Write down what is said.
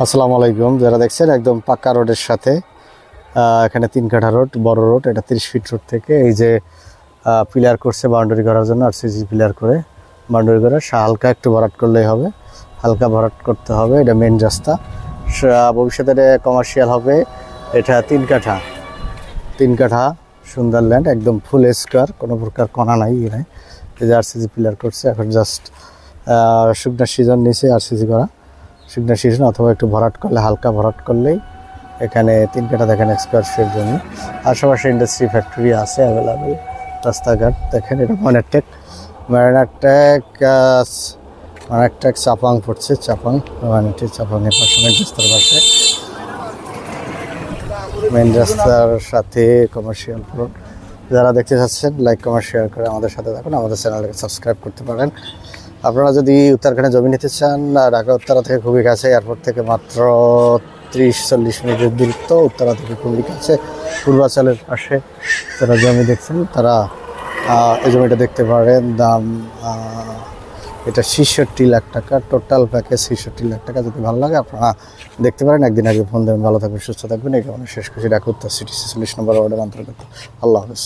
আসসালামু আলাইকুম। যারা দেখছেন, একদম পাক্কা রোডের সাথে এখানে তিন কাঠা রোড, বড় রোড, এটা তিরিশ ফিট রোড থেকে এই যে পিলার করছে বাউন্ডারি করার জন্য আর সিজি পিলার করে বাউন্ডারি করে। হালকা একটু ভরাট করলেই হবে, হালকা ভরাট করতে হবে, এটা মেন রাস্তা। ভবিষ্যতে কমার্শিয়াল হবে, এটা তিন কাঠা। তিন কাঠা সুন্দরল্যান্ড একদম ফুল স্কোয়ার কোনো প্রকার কণা নাই নাই এই যে আরসিজি পিলার করছে, এখন জাস্ট শুকনা সিজন নিচে আরসিজি করা। শুকনা সিজন অথবা একটু ভরাট করলে, হালকা ভরাট করলেই এখানে তিন কাঠা দেখেন স্কোয়ার ফিট জমি আশেপাশে ইন্ডাস্ট্রি ফ্যাক্টরি আছে অ্যাভেলেবেল রাস্তাঘাট দেখেন, এটা ময়নারটেক ময়নারটেক ময়নারটেক চাপাং পড়ছে, চাপাং। ময়নারটেক চাপাংয়ের পাশে মেন রাস্তার পাশে। মেন রাস্তার সাথে কমার্শিয়াল রোড যারা দেখতে চাচ্ছেন লাইক কমেন্ট শেয়ার করে আমাদের সাথে থাকুন। আমাদের চ্যানেলটাকে সাবস্ক্রাইব করতে পারেন। আপনারা যদি উত্তরাখণ্ডে জমি নিতে চান ঢাকা উত্তরা থেকে খুবই কাছে, এয়ারপোর্ট থেকে মাত্র ত্রিশ, চল্লিশ মিনিটের দূরত্ব, উত্তরা থেকে খুবই কাছে, পূর্বাচলের পাশে যারা জমি দেখছেন, তারা এই জমিটা দেখতে পারেন। দাম এটা ছেষট্টি লাখ টাকা, টোটাল প্যাকেজ ছেষট্টি লাখ টাকা। যদি ভালো লাগে, আপনারা দেখতে পারেন। একদিন আগে ফোন দেবেন। ভালো থাকবেন, সুস্থ থাকবেন। এই কারণে শেষ করছি। ঢাকা, উত্তর সিটি ছেচল্লিশ নম্বর ওয়ার্ডের অন্তর্গত। আল্লাহ হাফিজ।